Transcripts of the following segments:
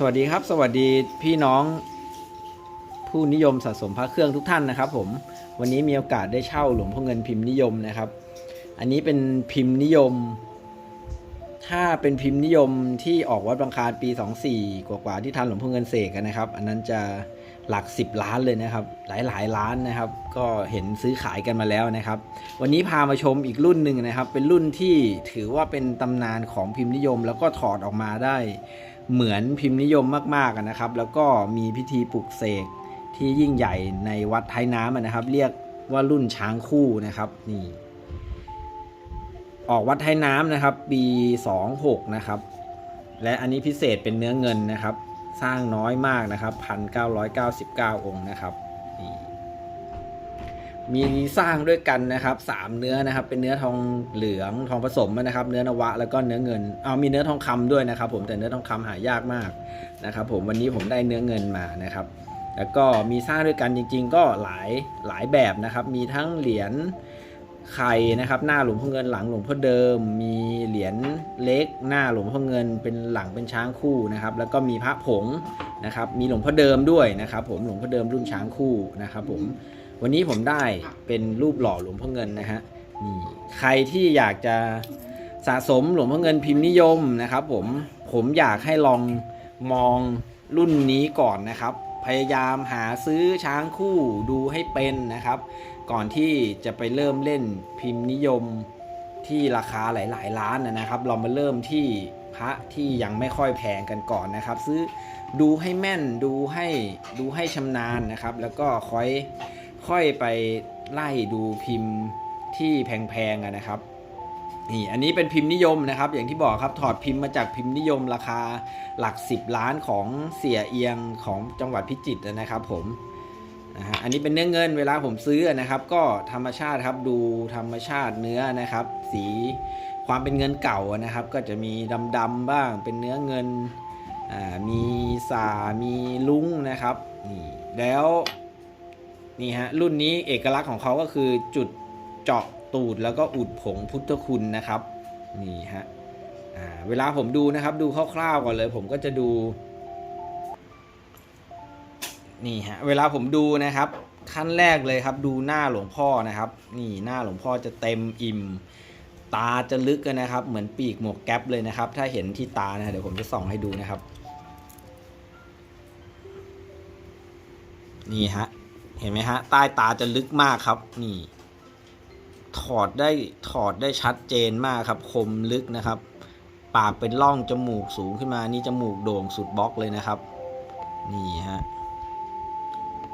สวัสดีครับ สวัสดีพี่น้องผู้นิยมสะสมพระเครื่องทุกท่านนะครับผมวันนี้มีโอกาสได้เช่าหลวงพ่อเงินพิมพ์นิยมนะครับ อันนี้เป็นพิมพ์นิยม ถ้าเป็นพิมพ์นิยมที่ออกวัดบางคานปี 24 กว่าๆที่ทันหลวงพ่อเงินเสกนะครับ อันนั้นจะหลัก 10 ล้านเลยนะครับ หลายๆล้านนะครับ ก็เห็นซื้อขายกันมาแล้วนะครับ วันนี้พามาชมอีกรุ่นหนึ่งนะครับ เป็นรุ่นที่ถือว่าเป็นตำนานของพิมพ์นิยม แล้วก็ถอดออกมาได้ เหมือนพิมพ์นิยมมากๆนะครับ แล้วก็มีพิธีปลุกเสกที่ยิ่งใหญ่ในวัดท้ายน้ำนะครับ เรียกว่ารุ่นช้างคู่นะครับนี่ออกวัดท้ายน้ำนะครับ ปี 26 นะครับ และอันนี้พิเศษเป็นเนื้อเงินนะครับ สร้างน้อยมากนะครับ 1,999 องค์นะครับ มีสร้างด้วยกันนะครับสามเนื้อนะครับ เป็นเนื้อทองเหลืองทองผสมนะครับ เนื้อนวะแล้วก็เนื้อเงินเอามีเนื้อทองคำด้วยนะครับ ผมแต่เนื้อทองคำหายากมากนะครับ ผมวันนี้ผมได้เนื้อเงินมานะครับ แล้วก็มีสร้างด้วยกันจริง ๆ ก็หลายหลายแบบนะครับ มีทั้งเหรียญไข่นะครับหน้าหลวงพ่อเงินหลังหลวงพ่อเดิม มีเหรียญเล็กหน้าหลวงพ่อเงินเป็นหลังเป็นช้างคู่นะครับ แล้วก็มีพระผงนะครับ มีหลวงพ่อเดิมด้วยนะครับ ผมหลวงพ่อเดิมรุ่นช้างคู่นะครับ ผม วันนี้ผมได้เป็นรูปหล่อหลวงพ่อเงินนะฮะนี่ใครที่อยากจะสะสมหลวงพ่อเงินพิมพ์นิยมนะครับ ผมผมอยากให้ลองมองรุ่นนี้ก่อนนะครับ พยายามหาซื้อช้างคู่ดูให้เป็นนะครับ ก่อนที่จะไปเริ่มเล่นพิมพ์นิยมที่ราคาหลาย ๆ ล้านนะครับ เรามาเริ่มที่พระที่ยังไม่ค่อยแพงกันก่อนนะครับ ซื้อดูให้แม่นดูให้ดูให้ชำนาญนะครับ แล้วก็คอย ค่อยไปไล่ดูพิมพ์ที่แพงๆนะครับนี่อันนี้เป็นพิมพ์นิยมนะครับ อย่างที่บอกครับถอดพิมพ์มาจากพิมพ์นิยมราคาหลัก 10 ล้านของเสียเอียงของจังหวัดพิจิตรนะครับ ผมอันนี้เป็นเนื้อเงินเวลาผมซื้อนะครับ ก็ธรรมชาติครับดูธรรมชาติเนื้อนะครับ สีความเป็นเงินเก่านะครับ ก็จะมีดำๆบ้างเป็นเนื้อเงินมีสามีลุ้งนะครับนี่แล้ว นี่ฮะรุ่นนี้เอกลักษณ์ของเขาก็คือจุดเจาะตูดแล้วก็อุดผงพุทธคุณนะครับนี่ฮะเวลาผมดูนะครับดูคร่าวๆก่อนเลย ผมก็จะดูนี่ฮะเวลาผมดูนะครับขั้นแรกเลยครับดูหน้าหลวงพ่อนะครับ นี่หน้าหลวงพ่อจะเต็มอิ่ม ตาจะลึกกันนะครับ เหมือนปีกหมวกแก๊ปเลยนะครับ ถ้าเห็นที่ตานะเดี๋ยวผมจะส่องให้ดูนะครับ นี่ฮะ เห็นไหมฮะ ใต้ตาจะลึกมากครับ นี่ ถอดได้ถอดได้ชัดเจนมากครับ คมลึกนะครับ ปากเป็นร่องจมูกสูงขึ้นมา นี่จมูกโด่งสุดบล็อกเลยนะครับ นี่ฮะ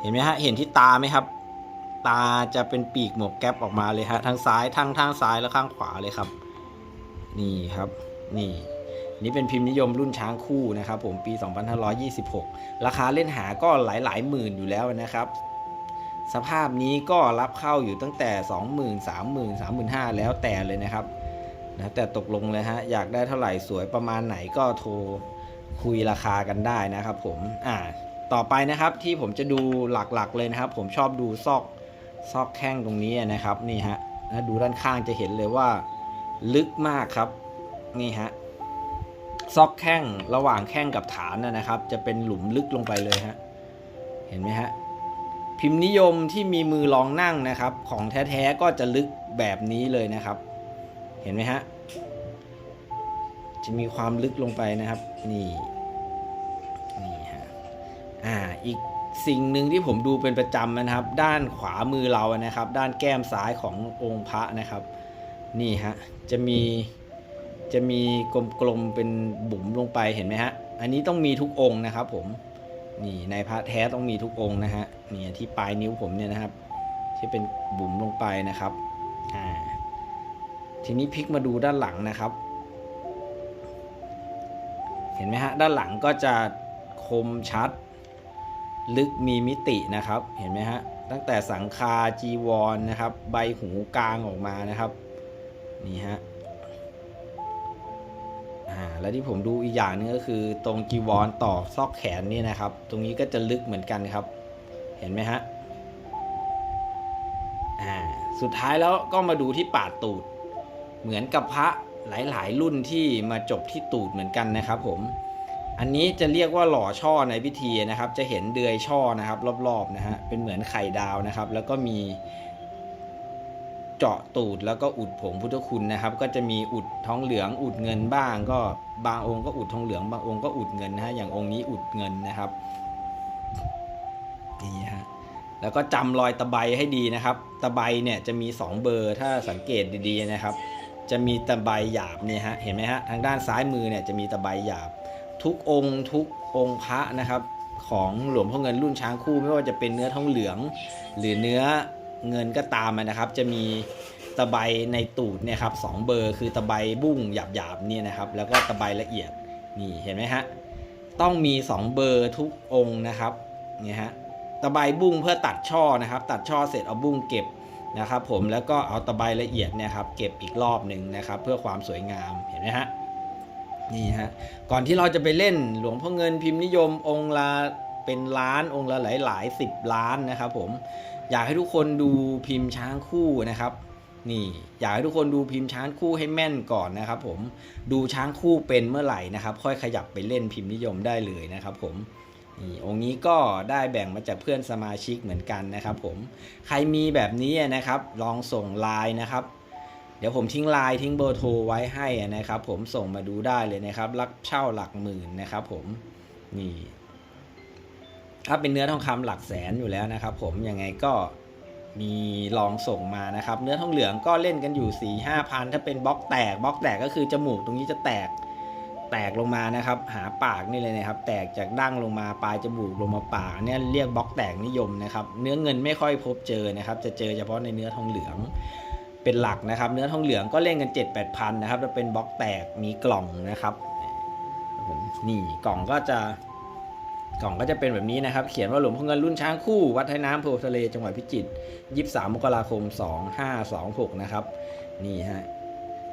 เห็นไหมฮะ เห็นที่ตาไหมครับ ตาจะเป็นปีกหมวกแก๊ปออกมาเลยฮะทางซ้ายทั้งทางซ้ายและข้างขวาเลยครับ นี่ครับ นี่นี่เป็นพิมพ์นิยมรุ่นช้างคู่นะครับผมปี 2526 ราคาเล่นหาก็หลายหลายหมื่นอยู่แล้วนะครับ สภาพนี้ก็รับเข้าอยู่ตั้งแต่ 20,000 30,000 35,000 แล้วแต่เลยนะครับนะแต่ตกลงเลยฮะอยากได้เท่าไหร่สวยประมาณไหนก็โทรคุยราคากันได้นะครับผมอ่าต่อไปนะครับที่ผมจะดูหลักๆเลยนะครับ ผมชอบดูซอกซอกแข้งตรงนี้นะครับนี่ฮะนะดูด้านข้างจะเห็นเลยว่า ลึกมากครับนี่ฮะซอกแข้งระหว่างแข้งกับฐานนะนะครับ จะเป็นหลุมลึกลงไปเลยฮะเห็นไหมฮะ พิมพ์นิยมที่มีมือรองนั่งนะครับ ของแท้ๆก็จะลึกแบบนี้เลยนะครับ เห็นไหมฮะจะมีความลึกลงไปนะครับ นี่นี่ฮะอ่าอีกสิ่งหนึ่งที่ผมดูเป็นประจำนะครับ ด้านขวามือเรานะครับ ด้านแก้มซ้ายขององค์พระนะครับ นี่ฮะจะมีจะมีกลมๆเป็นบุ๋มลงไปเห็นไหมฮะอันนี้ต้องมีทุกองค์นะครับ ผมนี่ในพระแท้ต้องมีทุกองค์นะฮะ เนี่ยที่ปลายนิ้วผมเนี่ยนะครับ ที่เป็นบุ๋มลงไปนะครับอ่าทีนี้พลิกมาดูด้านหลังนะครับ เห็นไหมฮะด้านหลังก็จะคมชัด ลึกมีมิตินะครับ เห็นไหมฮะตั้งแต่สังคาจีวรนนะครับ ใบหูกลางออกมานะครับนี่ฮะอ่าแล้วที่ผมดูอีกอย่างหนึงก็คือตรงจีวรต่อซอกแขนนี่นะครับ ตรงนี้ก็จะลึกเหมือนกันครับ เห็นไหมฮะอ่าสุดท้ายแล้วก็มาดูที่ปาดตูด เหมือนกับพระหลายๆ รุ่นที่มาจบที่ตูดเหมือนกันนะครับ ผม อันนี้จะเรียกว่าหล่อช่อในพิธีนะครับ จะเห็นเดือยช่อนะครับ รอบๆนะฮะเป็นเหมือนไข่ดาวนะครับ แล้วก็มีเจาะตูดแล้วก็อุดผงพุทธคุณนะครับ ก็จะมีอุดทองเหลืองอุดเงินบ้าง ก็บางองค์ก็อุดทองเหลืองบางองค์ก็อุดเงินนะฮะอย่างองค์นี้อุดเงินนะครับ แล้วก็จำรอยตะไบให้ดีนะครับ ตะไบเนี่ยจะมี 2 เบอร์ถ้าสังเกตดีๆนะครับ จะมีตะไบหยาบเนี่ยฮะเห็นไหมฮะทางด้านซ้ายมือเนี่ยจะมีตะไบหยาบ ทุกองค์ทุกองค์พระนะครับ ของหลวงพ่อเงินรุ่นช้างคู่ไม่ว่าจะเป็นเนื้อทองเหลือง หรือเนื้อเงินก็ตามนะครับ จะมีตะไบในตูดเนี่ยครับสองเบอร์คือตะไบบุ้งหยาบๆเนี่ยนะครับ แล้วก็ตะไบละเอียดนี่เห็นไหมฮะต้องมี 2 เบอร์ทุกองค์นะครับเนี่ยฮะ ตะไบบุ้งเพื่อตัดช่อนะครับ ตัดช่อเสร็จเอาบุ้งเก็บนะครับ ผมแล้วก็เอาตะไบละเอียดเนี่ยครับเก็บอีกรอบหนึ่งนะครับ เพื่อความสวยงามเห็นไหมฮะนี่ฮะก่อนที่เราจะไปเล่นหลวงพ่อเงินพิมพ์นิยมองค์ละเป็นล้านองค์ละหลายหลายสิบล้านนะครับ ผมอยากให้ทุกคนดูพิมพ์ช้างคู่นะครับนี่อยากให้ทุกคนดูพิมพ์ช้างคู่ให้แม่นก่อนนะครับ ผมดูช้างคู่เป็นเมื่อไหร่นะครับ ค่อยขยับไปเล่นพิมพ์นิยมได้เลยนะครับ ผม นี่องค์นี้ก็ได้แบ่งมาจากเพื่อนสมาชิกเหมือนกันนะครับผมใครมีแบบนี้นะครับ ลองส่งไลน์นะครับ เดี๋ยวผมทิ้งไลน์ทิ้งเบอร์โทรไว้ให้นะครับ ผมส่งมาดูได้เลยนะครับ รักเช่าหลักหมื่นนะครับ ผมนี่ถ้าเป็นเนื้อทองคำหลักแสนอยู่แล้วนะครับ ผมยังไงก็มีลองส่งมานะครับ เนื้อทองเหลืองก็เล่นกันอยู่4ี่ห้าพันถ้าเป็นบล็อกแตกบล็อกแตกก็คือจมูกตรงนี้จะแตก แตกลงมานะครับ หาปากนี่เลยนะครับ แตกจากดั้งลงมาปลายจมูกลงมาปากเนี่ยเรียกบล็อกแตกนิยมนะครับ เนื้อเงินไม่ค่อยพบเจอนะครับ จะเจอเฉพาะในเนื้อทองเหลืองเป็นหลักนะครับ เนื้อทองเหลืองก็เล่นกัน 7 8 0 0พันนะครับแล้วเป็นบล็อกแตกมีกล่องนะครับนี่กล่องก็จะกล่องก็จะเป็นแบบนี้นะครับ เขียนว่าหลวงพ่อเงินรุ่นช้างคู่ วัดไทยน้ำโพทะเลจังหวัดพิจิตร 23 มกราคม 2526 นะครับ นี่ฮะ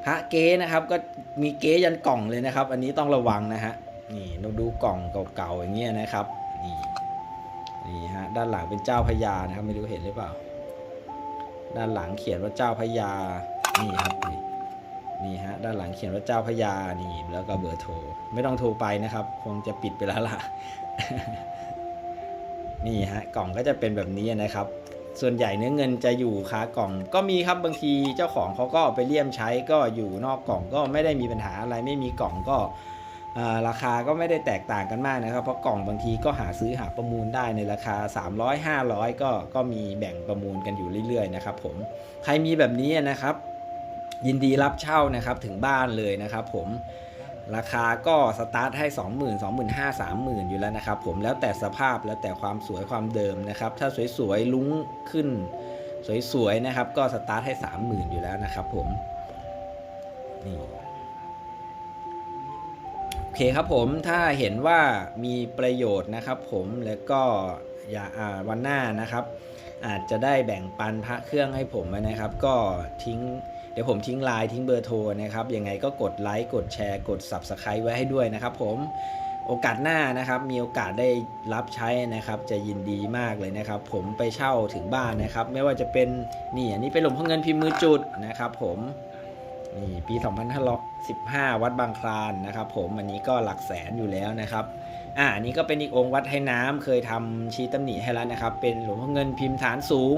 พระเก๊นะครับก็มีเก๊ยันกล่องเลยนะครับ อันนี้ต้องระวังนะฮะนี่เราดูกล่องเก่าๆอย่างเงี้ยนะครับนี่นี่ฮะด้านหลังเป็นเจ้าพญานะครับไม่รู้เห็นหรือเปล่า ด้านหลังเขียนว่าเจ้าพญานี่ครับนี่นี่ฮะด้านหลังเขียนว่าเจ้าพญานี่แล้วก็เบอร์โทรไม่ต้องโทรไปนะครับ คงจะปิดไปแล้วล่ะ นี่ฮะกล่องก็จะเป็นแบบนี้นะครับ ส่วนใหญ่เนื้อเงินจะอยู่คากล่อง ก็มีครับบางทีเจ้าของเขาก็ไปเลี่ยมใช้ก็อยู่นอกกล่องก็ไม่ได้มีปัญหาอะไรไม่มีกล่องก็ราคาก็ไม่ได้แตกต่างกันมากนะครับ เพราะกล่องบางทีก็หาซื้อหาประมูลได้ในราคา 300 500 ก็ก็มีแบ่งประมูลกันอยู่เรื่อยๆนะครับผมใครมีแบบนี้นะครับ ยินดีรับเช่านะครับถึงบ้านเลยนะครับผม ราคาก็สตาร์ทให้ 20,000 25,000 30,000 อยู่แล้วนะครับผมแล้วแต่สภาพแล้วแต่ความสวยความเดิมนะครับ ถ้าสวยๆลุ้งขึ้น สวยๆนะครับ ก็สตาร์ทให้ 30,000 อยู่แล้วนะครับผมนี่โอเคครับผมถ้าเห็นว่ามีประโยชน์นะครับ ผมแล้วก็อย่าอ่าวันหน้านะครับ อาจจะได้แบ่งปันพระเครื่องให้ผมนะครับ ก็ทิ้ง เดี๋ยวผมทิ้งไลน์ทิ้งเบอร์โทรนะครับยังไงก็กดไลค์กดแชร์ กด Subscribe ไว้ให้ด้วยนะครับผมโอกาสหน้านะครับมีโอกาสได้รับใช้นะครับ จะยินดีมากเลยนะครับ ผมไปเช่าถึงบ้านนะครับ ไม่ว่าจะเป็นนี่อันนี้เป็นหลวงพ่อเงินพิมพ์มือจุดนะครับ ผมนี่ปี 2515 วัดบางคลานนะครับ ผมอันนี้ก็หลักแสนอยู่แล้วนะครับอ่าอันนี้ก็เป็นอีกองค์วัดให้น้ำเคยทำชี้ตำหนิให้แล้วนะครับ เป็นหลวงพ่อเงินพิมพ์ฐานสูง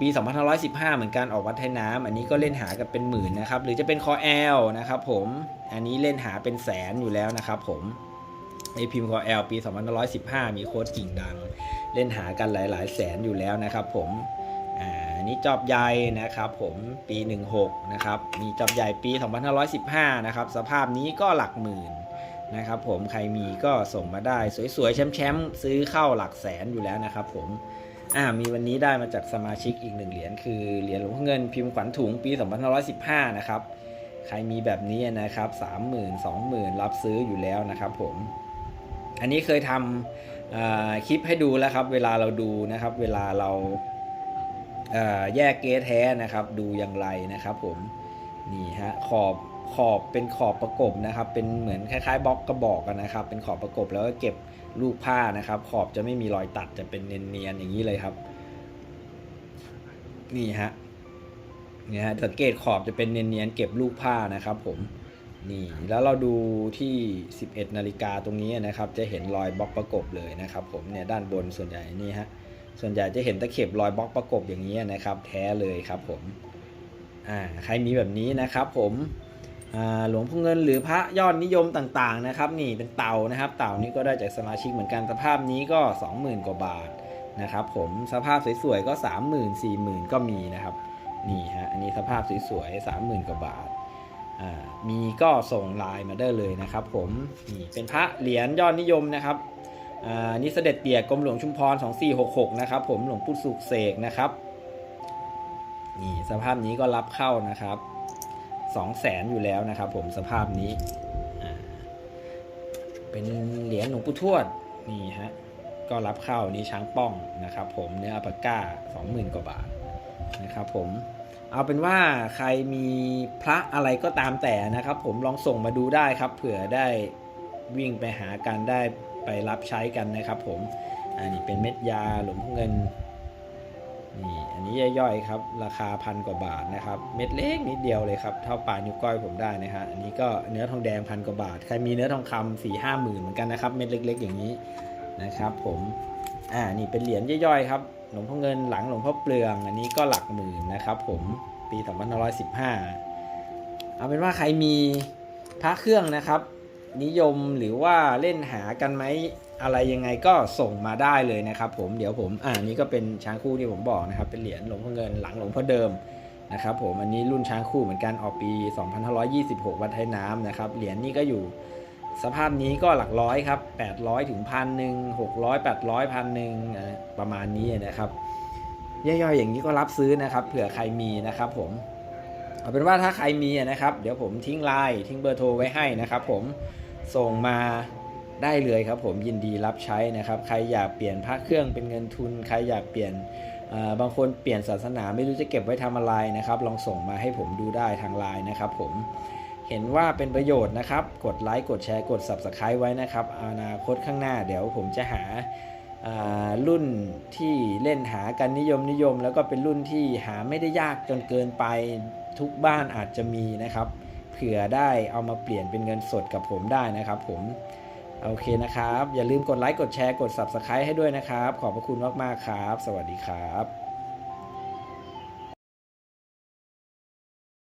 ปี 2515 เหมือนกันออกวัดให้น้ำอันนี้ก็เล่นหากันเป็นหมื่นนะครับ หรือจะเป็นคอแอลนะครับผมอันนี้เล่นหาเป็นแสนอยู่แล้วนะครับผมในพิมพ์คอแอลปี 2515 มีโค้ดกิ่งดัง เล่นหากันหลาย ๆ แสนอยู่แล้วนะครับผมอันนี้จอบใหญ่นะครับผมปี 16 นะครับ มีจอบใหญ่ปี 2515 นะครับ สภาพนี้ก็หลักหมื่นนะครับผมใครมีก็ส่งมาได้สวยๆแชมป์ๆซื้อเข้าหลักแสนอยู่แล้วนะครับผม อ่ามีวันนี้ได้มาจากสมาชิกอีกหนึ่งเหรียญคือเหรียญหลวงพ่อเงินพิมพ์ขวัญถุงปี 2515 นะครับ ใครมีแบบนี้นะครับ 30,000 20,000 รับซื้ออยู่แล้วนะครับผม อันนี้เคยทำคลิปให้ดูแล้วครับ เวลาเราดูนะครับ เวลาเราแยกเกสแท้นะครับ ดูอย่างไรนะครับผม นี่ฮะขอบ ขอบเป็นขอบประกบนะครับ เป็นเหมือนคล้ายๆบล็อกกระบอกกันนะครับ เป็นขอบประกบแล้วก็เก็บลูกผ้านะครับ ขอบจะไม่มีรอยตัดจะเป็นเนียนๆอย่างนี้เลยครับ นี่ฮะนี่ฮะสังเกตขอบจะเป็นเนียนๆเก็บลูกผ้านะครับ ผมนี่แล้วเราดูที่ 11 นาฬิกาตรงนี้นะครับ จะเห็นรอยบล็อกประกบเลยนะครับ ผมเนี่ยด้านบนส่วนใหญ่นี่ฮะส่วนใหญ่จะเห็นตะเข็บรอยบล็อกประกบอย่างนี้นะครับ แท้เลยครับ ผมอ่าใครมีแบบนี้นะครับ ผม หลวงพ่อเงินหรือพระยอดนิยมต่างๆนะครับนี่เป็นเต่านะครับ เต่านี้ก็ได้จากสมาชิกเหมือนกันสภาพนี้ก็ 20,000 กว่าบาทนะครับผมสภาพสวยๆก็ 30,000 40,000 ก็มีนะครับนี่ฮะอันนี้สภาพสวยๆ30,000 กว่าบาทมีก็ส่งไลน์มาได้เลยนะครับผมนี่เป็นพระเหรียญยอดนิยมนะครับนี่เสด็จเตี่ยกรมหลวงชุมพร 2466 นะครับผมหลวงปู่สุขเสกนะครับนี่สภาพนี้ก็รับเข้านะครับ 2แสนอยู่แล้วนะครับผมสภาพนี้ เป็นเหรียญหลวงปู่ทวดนี่ฮะก็รับเข้านี่ช้างป้องนะครับผมเนื้ออัปปาก้า 20,000 กว่าบาทนะครับผมเอาเป็นว่าใครมีพระอะไรก็ตามแต่นะครับ ผมลองส่งมาดูได้ครับ เผื่อได้วิ่งไปหากันได้ไปรับใช้กันนะครับ ผมอันนี้เป็นเม็ดยาหลวงพ่อเงิน นี่อันนี้ย่อยๆครับ ราคาพันกว่าบาทนะครับ เม็ดเล็กนิดเดียวเลยครับ เท่าปลายนิ้วก้อยผมได้นะฮะ อันนี้ก็เนื้อทองแดงพันกว่าบาท ใครมีเนื้อทองคำสี่ห้าหมื่นเหมือนกันนะครับ เม็ดเล็ก ๆ อย่างนี้นะครับ ผม อ่า นี่เป็นเหรียญย่อยๆครับ หลวงพ่อเงินหลังหลวงพ่อเปลือง อันนี้ก็หลักหมื่นนะครับ ผม ปี2515เอาเป็นว่าใครมีพระเครื่องนะครับ นิยมหรือว่าเล่นหากันไหม อะไรยังไงก็ส่งมาได้เลยนะครับ ผมเดี๋ยวผมอ่านี่ก็เป็นช้างคู่ที่ผมบอกนะครับ เป็นเหรียญหลวงพ่อเงินหลังหลวงพ่อเดิมนะครับผมอันนี้รุ่นช้างคู่เหมือนกันออกปี 2526 วัดไทยน้ำนะครับเหรียญนี่ก็อยู่สภาพนี้ก็หลักร้อยครับ 800 ถึงพันหนึ่ง600 800พันหนึ่งประมาณนี้นะครับ ย่อยๆอย่างนี้ก็รับซื้อนะครับเผื่อใครมีนะครับผมเอาเป็นว่าถ้าใครมีนะครับ เดี๋ยวผมทิ้งไลน์ทิ้งเบอร์โทรไว้ให้นะครับผมส่งมา ได้เลยครับผมยินดีรับใช้นะครับ ใครอยากเปลี่ยนพระเครื่องเป็นเงินทุน ใครอยากเปลี่ยนบางคนเปลี่ยนศาสนาไม่รู้จะเก็บไว้ทำอะไรนะครับ ลองส่งมาให้ผมดูได้ทางไลน์นะครับผมเห็นว่าเป็นประโยชน์นะครับ กดไลค์กดแชร์กด Subscribe ไว้นะครับอนาคตข้างหน้าเดี๋ยวผมจะหาารุ่นที่เล่นหากันนิยมนิยม แล้วก็เป็นรุ่นที่หาไม่ได้ยากจนเกินไปทุกบ้านอาจจะมีนะครับ เผื่อได้เอามาเปลี่ยนเป็นเงินสดกับผมได้นะครับผม โอเคนะครับ อย่าลืมกดไลค์กดแชร์กด Subscribe ให้ด้วยนะครับ ขอบพระคุณมาก ๆ ครับ สวัสดีครับ